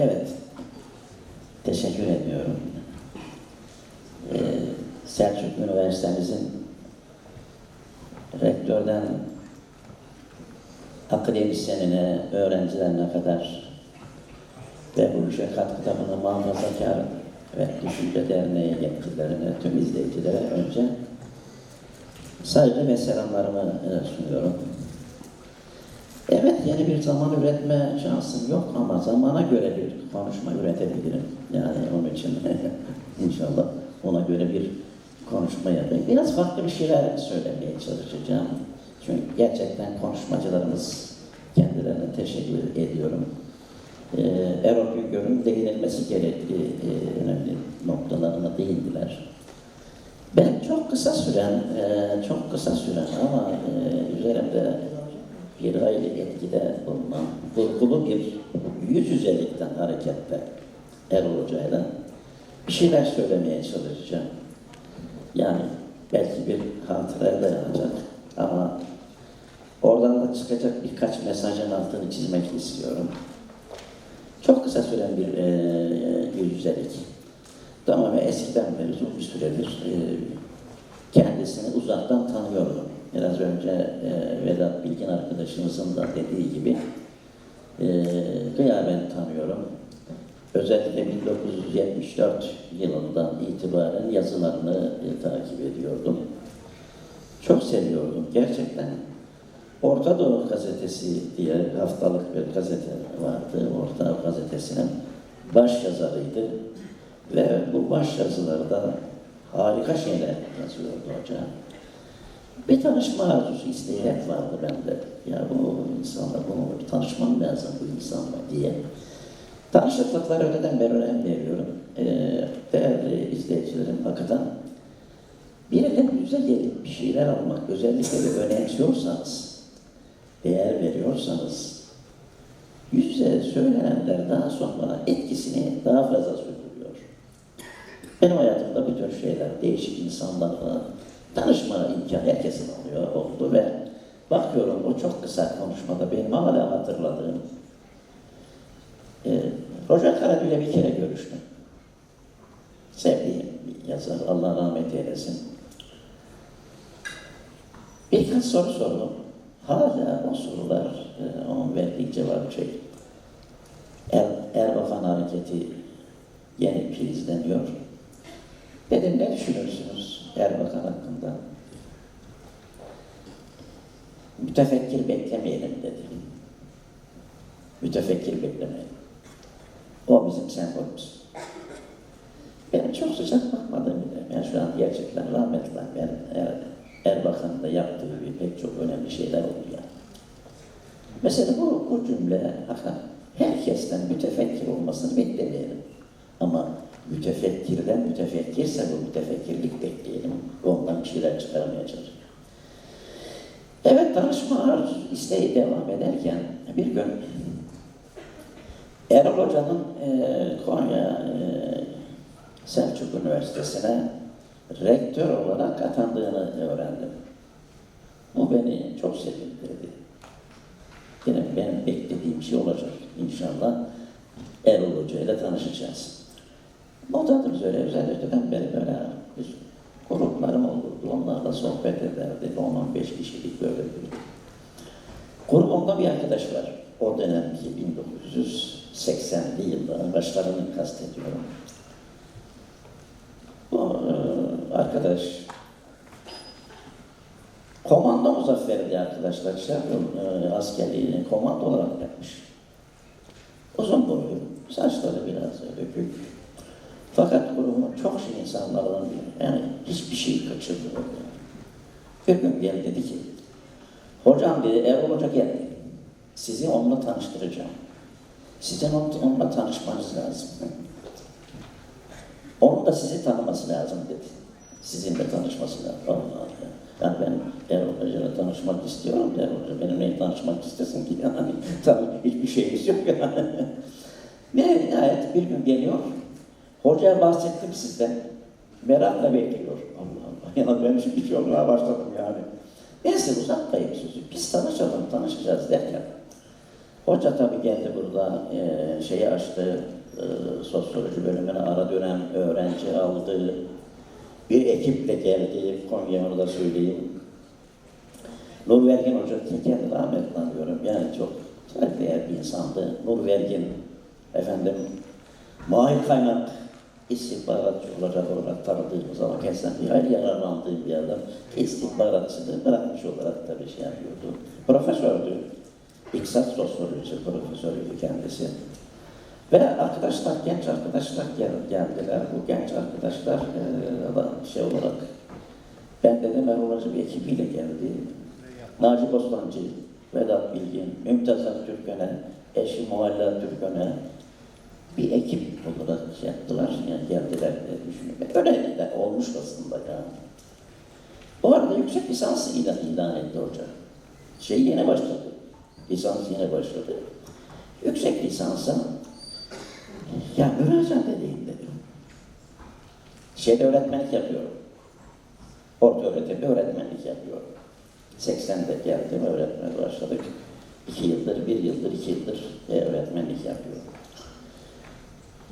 Evet. Teşekkür ediyorum. Ee, Selçuk Üniversitemizin rektörden akademisyenine, öğrencilerine kadar ve bu işe katkıda muhafazakar ve Düşünce Derneği yetkililerine, tüm izleyicilere önce saygı ve selamlarımı sunuyorum. Evet, yeni bir zaman üretme şansım yok ama zamana göre bir konuşma üretebilirim. Yani onun için inşallah ona göre bir konuşma yapayım. Biraz farklı bir şeyler söylemeye çalışacağım. Çünkü gerçekten konuşmacılarımız kendilerine teşekkür ediyorum. Ee, Erol Güngör'ün değinilmesi gerektiği e, önemli noktalarına değindiler. Ben çok kısa süren, e, çok kısa süren ama e, üzerimde bir hayli etkide bulunan vurgulu bir yüz yüzelikten hareketle Erol Hoca'yla bir şeyler söylemeye çalışacağım. Yani belki bir hatıraya dayanacak ama oradan da çıkacak birkaç mesajın altını çizmek istiyorum. Çok kısa süren bir e, yüz yüzelik. Tamamen eskiden beri uzun bir süredir e, kendisini uzaktan tanıyorum. Biraz önce e, Vedat Bilgin arkadaşımızın da dediği gibi e, gıyaben tanıyorum. Özellikle 1974 yılından itibaren yazılarını e, takip ediyordum. Çok seviyordum. Gerçekten Orta Doğu Gazetesi diye haftalık bir gazete vardı. Orta Doğu Gazetesi'nin baş yazarıydı. Ve bu baş yazılarda harika şeyler yazıyordu hoca. Bir tanışma arzusu, isteği hep vardı bende. Ya bu insanla, bunu tanışmam lazım bu insanla diye. Tanışıklıklara öteden beri önem veriyorum. Ee, değerli izleyicilerim, hakikaten birilerinin yüze gelip bir şeyler almak, özellikle de önemsiyorsanız, değer veriyorsanız, yüz yüze söylenenler daha sonra etkisini daha fazla sürdürüyor. Benim hayatımda bu tür şeyler, değişik insanlarla tanışma imkanı herkesin oluyor, oldu ve bakıyorum o çok kısa konuşmada benim hala hatırladığım e, Roger Karadül'le bir kere görüştüm. Sevdiğim bir yazar, Allah rahmet eylesin. Birkaç soru sordum. Hala o sorular, e, onun verdiği cevap şey. Er, Erbakan hareketi yeni filizleniyor. Dedim ne düşünürsünüz Erbakan hakkında? Mütefekkir beklemeyelim dedi. Mütefekkir beklemeyelim. O bizim sembolümüz. Benim çok sıcak bakmadığım bir Yani şu an gerçekten rahmetle ben er, Erbakan'ın da yaptığı bir pek çok önemli şeyler oldu yani. Mesela bu, bu cümle herkesten mütefekkir olmasını beklemeyelim. Ama mütefekkirden mütefekkirse bu mütefekkirlik bekleyelim. Ondan bir şeyler çıkarmaya çalışalım. Evet tanışma arzu isteği devam ederken bir gün Erol Hoca'nın e, Konya e, Selçuk Üniversitesi'ne rektör olarak atandığını öğrendim. Bu beni çok sevindirdi. Yine benim beklediğim şey olacak inşallah. Erol Hoca ile tanışacağız. Modadır öyle özellikle beri böyle bir gruplarım olurdu. Onlarla sohbet ederdik. 10-15 kişilik böyle bir Grubumda bir arkadaş var. O dönemki 1980'li yılların başlarını kastediyorum. Bu e, arkadaş komando muzafferdi arkadaşlar. Şey e, askerliğini komando olarak yapmış. Uzun boylu, saçları biraz dökük. İnsanlardan biri. Yani hiçbir şey kaçırmıyor. Bir gün geldi dedi ki, hocam dedi, Erol Hoca geldi. Sizi onunla tanıştıracağım. Sizin onunla tanışmanız lazım. Onun da sizi tanıması lazım dedi. Sizinle tanışması lazım. Allah Allah. Yani ben Erol Hoca'yla tanışmak istiyorum. Erol Hoca benimle tanışmak istesin ki yani tabii hiçbir şeyimiz yok yani. Ve nihayet bir gün geliyor. Hocaya bahsettim sizden. Merakla bekliyor. Allah Allah. Yani ben şimdi olmaya başladım yani. Neyse uzatmayayım sözü. Biz tanışalım, tanışacağız derken Hoca tabii geldi burada e, şeyi açtı, e, sosyoloji bölümüne ara dönem öğrenci aldı. Bir ekiple geldi, Konya'mı da söyleyeyim. Nur Vergin Hoca kendini rahmetle anıyorum. Yani çok saygıdeğer bir insandı. Nur Vergin, efendim, Mahir Kaynak istihbaratçı olacak olarak tanıdığımız ama kendisinden hayli yararlandığım bir adam. İstihbaratçılığı bırakmış olarak tabii şey yapıyordu. Profesördü. İktisat sosyolojisi profesörüydü kendisi. Ve arkadaşlar, genç arkadaşlar gel- geldiler. Bu genç arkadaşlar e, şey olarak ben dedim Erolacı bir ekibiyle geldi. Naci Bostancı, Vedat Bilgin, Mümtazar Türköne, eşi Mualla Türköne ekip olarak şey yaptılar, yani geldiler diye düşünüyorum. Öyle de olmuş aslında ya. Bu arada yüksek lisansı ilan, ilan etti hoca. Şey yeni başladı. Lisans yeni başladı. Yüksek lisansa ya müracaat edeyim dedim. Şeyde öğretmenlik yapıyorum. Orta öğretimde öğretmenlik yapıyorum. 80'de geldim, öğretmeye başladık. İki yıldır, bir yıldır, iki yıldır e, öğretmenlik yapıyorum.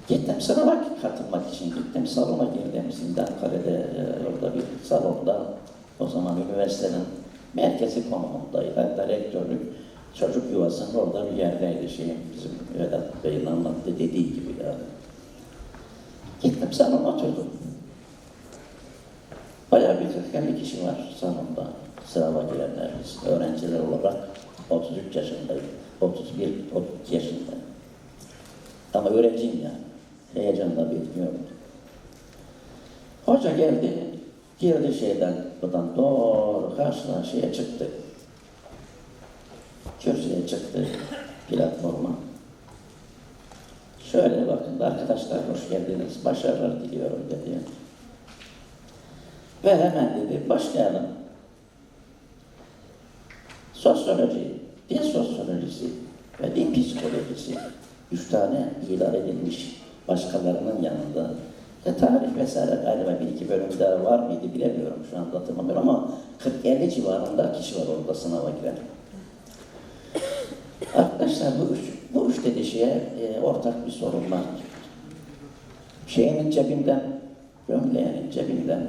Gittim sınava katılmak için gittim. Salona girdim. Zindankale'de e, orada bir salonda o zaman üniversitenin merkezi konumundaydı. Hatta rektörlük çocuk yuvasının orada bir yerdeydi şey bizim Vedat Bey'in anlattığı dediği gibi yani. Gittim salona oturdum. Bayağı bir 40 kişi var salonda. Sınava girenler biz öğrenciler olarak 33 yaşındayım. 31, 32 yaşındayım. Ama öğrenciyim yani. Heyecanla bekliyorum. Hoca geldi, girdi şeyden, buradan doğru karşıdan şeye çıktı. Kürsüye çıktı, platforma. Şöyle bakın arkadaşlar hoş geldiniz, başarılar diliyorum dedi. Ve hemen dedi, başlayalım. Sosyoloji, din sosyolojisi ve din psikolojisi üç tane ilan edilmiş başkalarının yanında. Ve tarih vesaire galiba bir iki bölüm daha var mıydı bilemiyorum şu anda hatırlamıyorum ama 40-50 civarında kişi var orada sınava giren. Arkadaşlar bu üç, bu üç dedi şeye e, ortak bir sorun var. Şeyinin cebinden, gömleğinin cebinden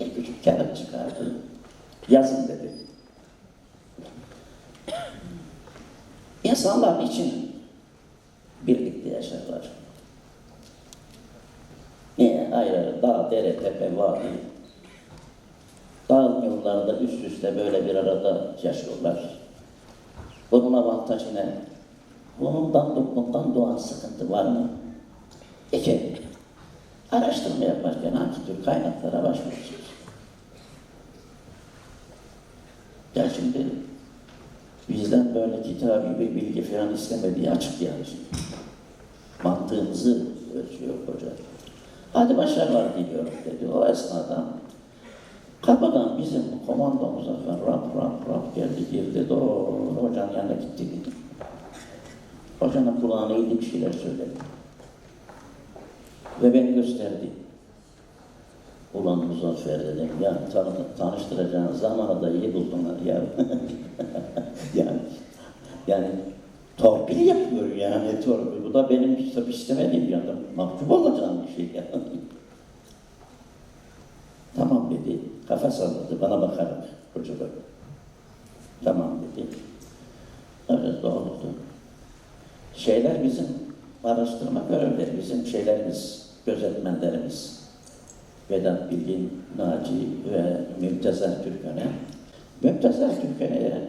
bir küçük kağıt çıkardı. Yazın dedi. İnsanlar için birlikte yaşarlar. Ayrı ayrı dağ, dere, tepe, vadi. Dağılmıyorlar da üst üste böyle bir arada yaşıyorlar. Bunun avantajı ne? Bundan, bundan doğan sıkıntı var mı? İki, araştırma yaparken hangi tür kaynaklara başvurursunuz? Ya şimdi bizden böyle kitabi bir bilgi falan istemediği açık yani. Mantığımızı ölçüyor hoca. Hadi başarılar diliyorum dedi. O esnada kapıdan bizim komandomuza falan rap rap rap geldi girdi doğru hocanın yanına gitti gitti. Hocanın kulağına iyiydi bir şeyler söyledi. Ve beni gösterdi. Ulan Muzaffer dedim, ya tanı, tanıştıracağın zamanı da iyi buldun ha ya. yani, yani torpil yapıyor yani torpil. Bu da benim işte istemediğim bir adam. Mahcup olacağım bir şey yani. tamam dedi, kafa salladı bana bakarak hoca bak. Tamam dedi. Evet doğru. Şeyler bizim araştırma görevleri, bizim şeylerimiz, gözetmenlerimiz. Vedat Bilgin, Naci ve Mümtezer Türköne. Mümtezer Türköne'ye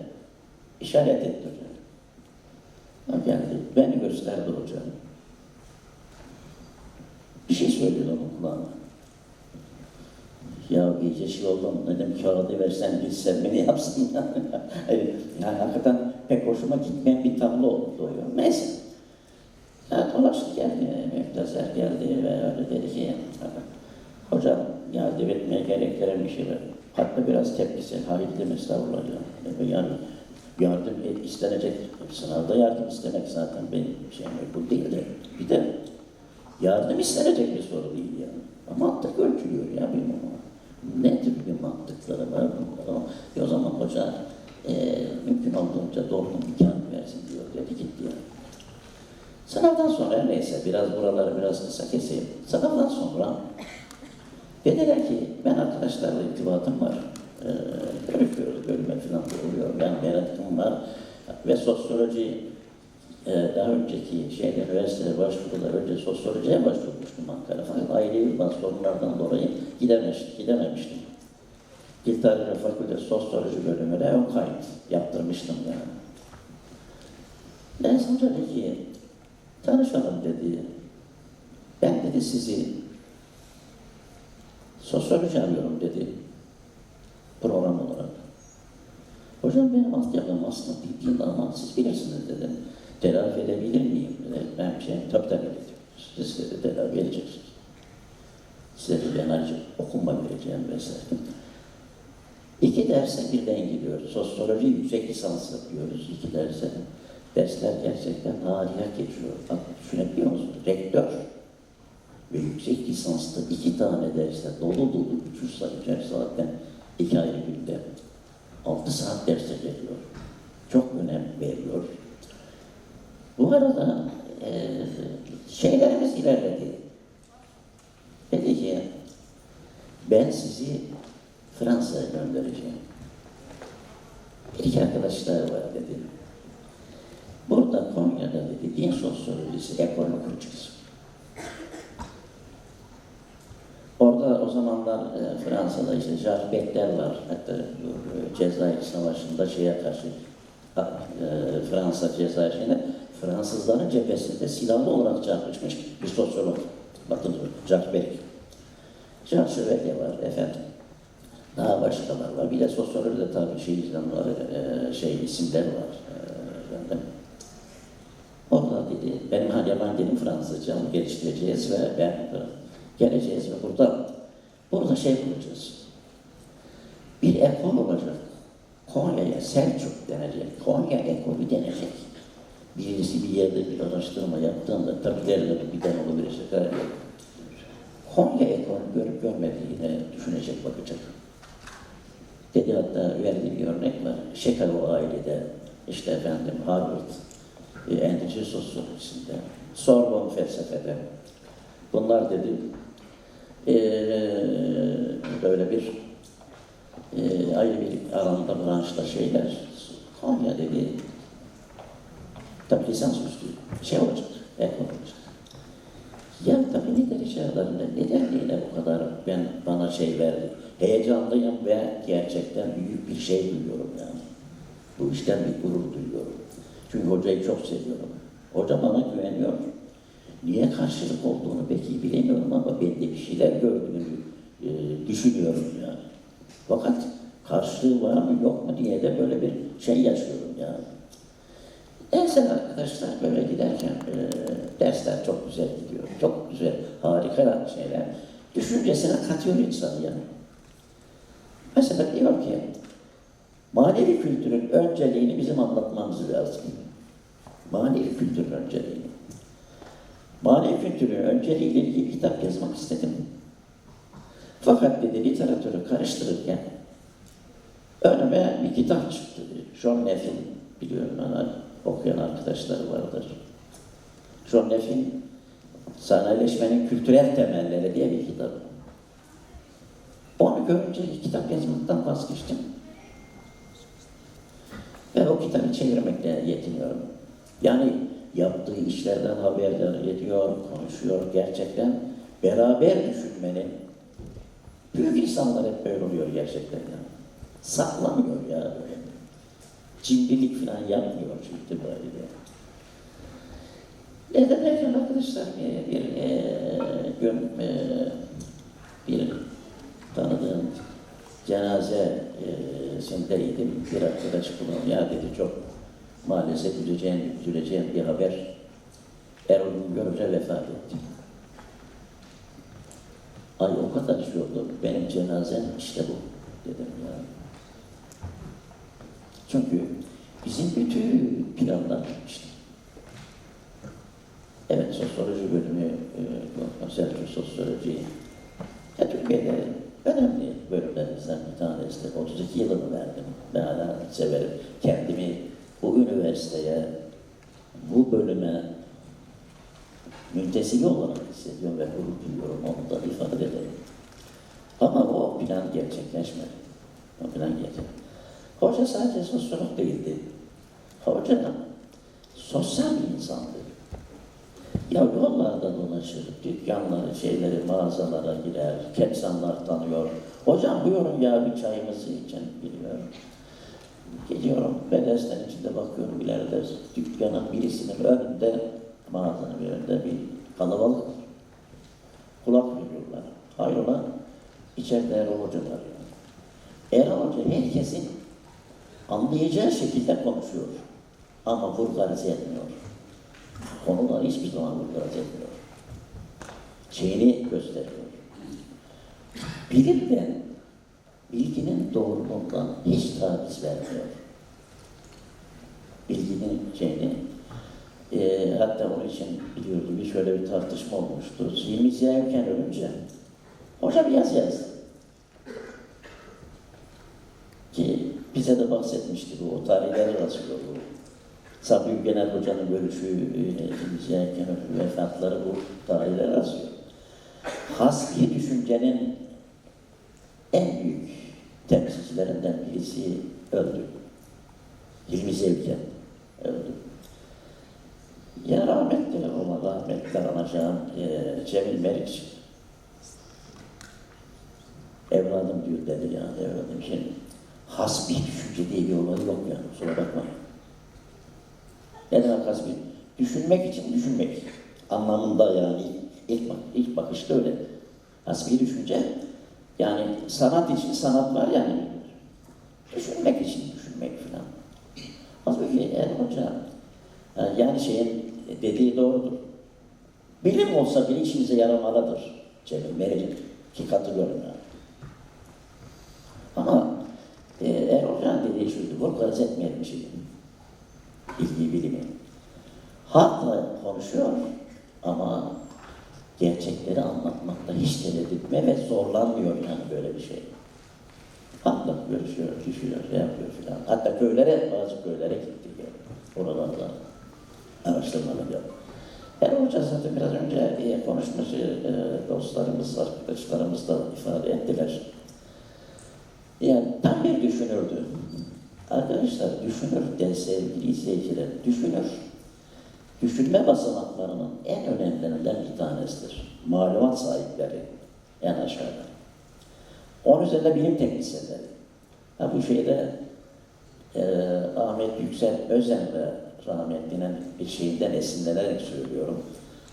işaret etti hocam. O geldi, beni gösterdi hocam. Bir şey söyledi onun kulağına. Ya iyice şey oldum, dedim kağıdı versen bilsem beni yapsın. yani, yani hakikaten pek hoşuma gitmeyen bir tablo oldu. Neyse. Ya dolaştı geldi, Mümtezer geldi ve öyle dedi ki, Hocam yardım etmeye gerektiren bir şeyler. Hatta biraz tepkisi, hayır demek estağfurullah ya. Yani yardım et, istenecek, sınavda yardım istemek zaten benim şeyim bu değil de bir de yardım istenecek bir soru değil yani. Ama mantık ölçülüyor ya benim ama. Ne tür bir mantıkları var bunlar ama e o zaman hoca e, mümkün olduğunca doğru kağıt gidemezsin diyor. Dedi git diyor. Sınavdan sonra neyse biraz buraları biraz kısa keseyim. Sınavdan sonra dediler ki ben arkadaşlarla irtibatım var. Ee, görüşüyoruz, bölüme falan oluyor. Ben merakım var. Ve sosyoloji e, daha önceki şeyde üniversiteye başvuruda önce sosyolojiye başvurmuştum Ankara. Fakat ailevi bazı sorunlardan dolayı gidememiştim. gidememiştim. Dil Tarihi Fakültesi Sosyoloji bölümüne ön kayıt yaptırmıştım yani. Ben sonra dedi ki, tanışalım dedi. Ben dedi sizi sosyoloji arıyorum dedi. Program olarak. Hocam benim altyapım aslında bildiğim ama siz bilirsiniz dedim. Telafi edebilir miyim? Dedi. Ben şey, tabii tabii dedi. Siz dedi telafi edeceksiniz. Size de ben ayrıca okuma vereceğim vesaire. İki derse birden gidiyoruz. Sosyoloji yüksek lisans yapıyoruz iki derse. Dersler gerçekten harika geçiyor. Bak düşünebiliyor musun? Rektör ve yüksek lisansta iki tane derste dolu dolu üç saat, üçer saatten iki ayrı günde altı saat derse veriyor. Çok önem veriyor. Bu arada e, şeylerimiz ilerledi. Dedi ki ben sizi Fransa'ya göndereceğim. Bir iki arkadaşlar var dedi. Burada Konya'da dedi din sosyolojisi ekolünü kuracağız. Orada o zamanlar e, Fransa'da işte Jacques Beckler var. Hatta e, Cezayir Savaşı'nda şeye karşı e, Fransa Cezayir'ine Fransızların cephesinde silahlı olarak çarpışmış bir sosyolog. Bakın Jacques Beck. Jacques Chevalier var efendim. Daha başkalar var. Bir de sosyolojide tabii şey insanları, e, şey isimler var. E, efendim. Orada dedi, benim yabancı dilim Fransızca, geliştireceğiz ve ben geleceğiz ve burada burada şey bulacağız. Bir ekol olacak. Konya'ya Selçuk denecek. Konya ekolü denecek. Birisi bir yerde bir araştırma yaptığında tabii derler bir den olabilir şeker yok. Konya ekolü görüp görmediğini düşünecek, bakacak. Dedi hatta verdiği bir örnek var. Chicago ailede işte efendim Harvard e, endüstri sosyolojisinde, Sorbonne felsefede. Bunlar dedi e, böyle bir e, ayrı bir alanda branşta şeyler. Konya dedi tabi lisansüstü şey olacak, ekol olacak. Ya tabii ne derece aralarında nedenliğine bu kadar ben bana şey verdi. Heyecanlıyım ve gerçekten büyük bir şey duyuyorum yani. Bu işten bir gurur duyuyorum. Çünkü hocayı çok seviyorum. Hoca bana güveniyor. Niye karşılık olduğunu peki bilemiyorum ama bende bir şeyler gördüğünü e, düşünüyorum yani. Fakat karşılığı var mı yok mu diye de böyle bir şey yaşıyorum yani. Neyse arkadaşlar böyle giderken e, dersler çok güzel gidiyor. Çok güzel, harika şeyler. Düşüncesine katıyor insanı yani. Mesela diyor ki, manevi kültürün önceliğini bizim anlatmamız lazım. Manevi kültürün önceliğini. Manevi kültürün önceliğiyle ilgili kitap yazmak istedim. Fakat dedi literatürü karıştırırken önüme bir kitap çıktı. John Neffin biliyorum ben okuyan arkadaşları vardır. John Neffin sanayileşmenin kültürel temelleri diye bir kitap. Onu görünce kitap yazmaktan vazgeçtim. Ve o kitabı çevirmekle yetiniyorum. Yani yaptığı işlerden haberdar ediyor, konuşuyor gerçekten. Beraber düşünmenin büyük insanlar hep böyle oluyor gerçekten yani. Saklamıyor ya böyle. Cimrilik falan yapmıyor şu itibariyle. Neden derken arkadaşlar bir, bir e, gün e, bir tanıdığım cenaze e, sendeydim. Bir arkadaş bunu ya dedi çok maalesef üzüleceğim, üzüleceğim bir haber. Erol Görüce vefat etti. Ay o kadar üzüldüm. Benim cenazem işte bu dedim ya. Çünkü bizim bütün planlar işte. Evet, sosyoloji bölümü, e, sosyoloji. Ya Türkiye'de önemli bölümlerimizden bir tanesi. 32 yılımı verdim. Ben hala severim kendimi bu üniversite mesleğe, bu bölüme müntesili olarak hissediyorum ve gurur duyuyorum. Onu da ifade ederim. Ama o plan gerçekleşmedi. O plan gerçekleşmedi. Hoca sadece sosyolog değildi. Hoca sosyal bir insandı. Ya yollarda dolaşır, dükkanları, şeyleri, mağazalara girer, kepsanlar tanıyor. Hocam buyurun ya bir çayımızı için biliyor. Gidiyorum, bedesten içinde bakıyorum ileride dükkanın birisinin önünde, mağazanın bir önünde bir kalabalık var. Kulak veriyorlar. Hayrola, içeride Erol Hoca var yani. Erol Hoca herkesin anlayacağı şekilde konuşuyor. Ama vulgarize etmiyor. Konuları hiçbir zaman vulgarize etmiyor. Şeyini gösteriyor. Bilimden, bilginin doğruluğundan hiç taviz vermiyor. Bilginin şeyini, e, hatta onun için biliyordu bir şöyle bir tartışma olmuştu. Hilmi Ziya Erken ölünce, hoca bir yazı yazdı. Ki bize de bahsetmişti bu, o tarihleri yazıyor bu. Sabri Genel Hoca'nın görüşü, e, Ziya Erken ölü vefatları bu tarihleri yazıyor. Hasbi düşüncenin en büyük temsilcilerinden birisi öldü. Hilmi Zevken öldü. Ya rahmetli ona rahmetler anacağım e, Cemil Meriç. Evladım diyor dedi yani evladım şimdi hasbi düşünce diye bir olay yok yani kusura bakmayın. Ne demek hasbi? Düşünmek için düşünmek anlamında yani ilk, bak, ilk bakışta öyle. Hasbi düşünce yani sanat için sanat var yani düşünmek için düşünmek falan. Halbuki Erol Hoca e, yani şeyin dediği doğrudur. Bilim olsa bile işimize yaramalıdır. Cemil Meriç'in ki katılıyorum yani. Ama e, Erol Hoca'nın dediği şuydu, vulgarize etmeyelim şeyi. Bilgi, bilimi. Hakla konuşuyor ama gerçekleri anlatmakta hiç tereddüt etme ve zorlanmıyor yani böyle bir şey. Hakla görüşüyor, düşüyor, şey yapıyor filan. Hatta köylere, bazı köylere gitti yani. Oralarda araştırmalar yaptı. Erol Hoca zaten biraz önce e, konuşması e, dostlarımız, arkadaşlarımız da ifade ettiler. Yani tam bir düşünürdü. Arkadaşlar düşünür de sevgili izleyiciler, düşünür. Düşünme basamaklarının en önemlilerinden bir tanesidir. Malumat sahipleri en aşağıda. Onun üzerinde bilim teknisyenleri. Ha bu şeyde e, Ahmet Yüksel Özen ve rahmetlinin bir şeyinden esinlenerek söylüyorum.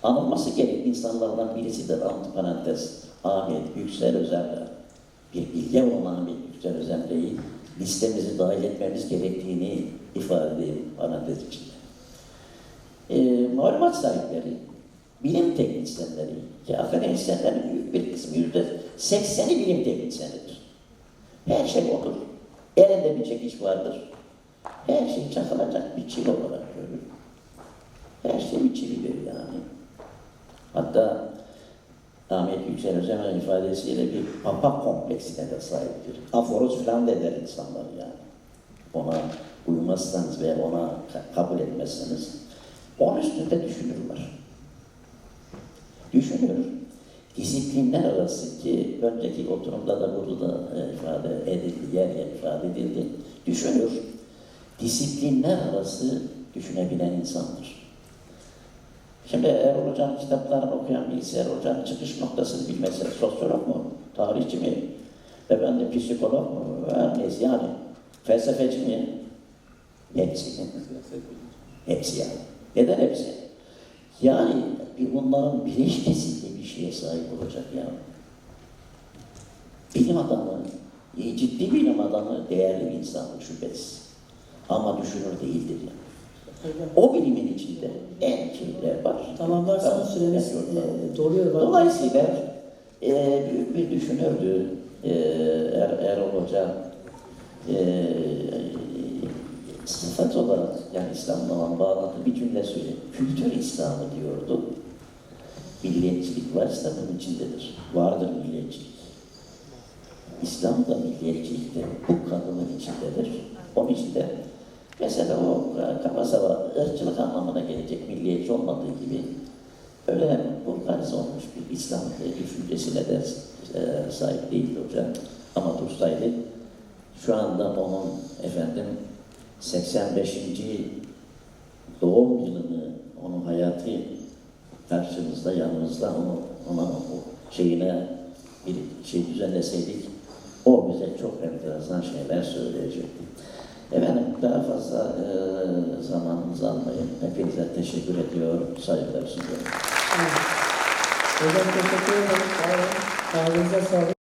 Anılması gerek insanlardan birisidir antiparantez. Ahmet Yüksel Özen'le bir bilge olan bir Yüksel Özen'leyi listemizi dahil etmemiz gerektiğini ifade edeyim parantez içinde. E, malumat sahipleri, bilim teknisyenleri, ki akademisyenlerin büyük bir kısmı yüzde sekseni bilim teknisyenidir. Her şey odur. Elinde bir çekiç vardır. Her şey çakılacak bir çivi olarak görülür. Her şey bir çividir yani. Hatta Ahmet Yüksel Özemen ifadesiyle bir papa kompleksine de sahiptir. Aforoz falan da eder insanlar yani. Ona uymazsanız ve ona ka- kabul etmezseniz onun üstünde düşünürler. Düşünür. Disiplinler arası ki önceki oturumda da burada da e, ifade edildi, yer yer ifade edildi. Düşünür. Disiplinler arası düşünebilen insandır. Şimdi Erol Hoca'nın kitaplarını okuyan birisi Erol Hoca'nın çıkış noktasını bilmese sosyolog mu, tarihçi mi, efendim psikolog mu, her neyse yani felsefeci mi? Hepsi. Hepsi yani. Neden hepsi? Yani bir bunların bileşkesinde bir şeye sahip olacak ya. Bilim adamı, e, ciddi bilim adamı değerli bir insandır şüphesiz. Ama düşünür değildir yani. O bilimin içinde en şeyler var. Tamamlarsanız Tamam, süremiz e, doluyor. Dolayısıyla e, büyük bir düşünürdü e, er, Erol Hoca. E, sıfat olarak yani İslam'la olan bağlantı bir cümle söyleyeyim. Kültür İslamı diyordu. Milliyetçilik varsa bunun içindedir. Vardır milliyetçilik. İslam da milliyetçilik de bu kanunun içindedir. Onun için de Mesela o e, kaba saba ırkçılık anlamına gelecek milliyetçi olmadığı gibi öyle vulkanize olmuş bir İslam düşüncesine de e, sahip değildi hocam. Ama dostaydı. Şu anda onun efendim 85. doğum yılını, onun hayatı karşımızda, yanımızda onu, ona o şeyine bir şey düzenleseydik o bize çok enteresan şeyler söyleyecekti. Efendim daha fazla e, zamanınızı almayın. Hepinize teşekkür ediyorum. Saygılar sunuyorum. Hocam teşekkür ederim. Sağ olun. Sağlığınıza sağlık.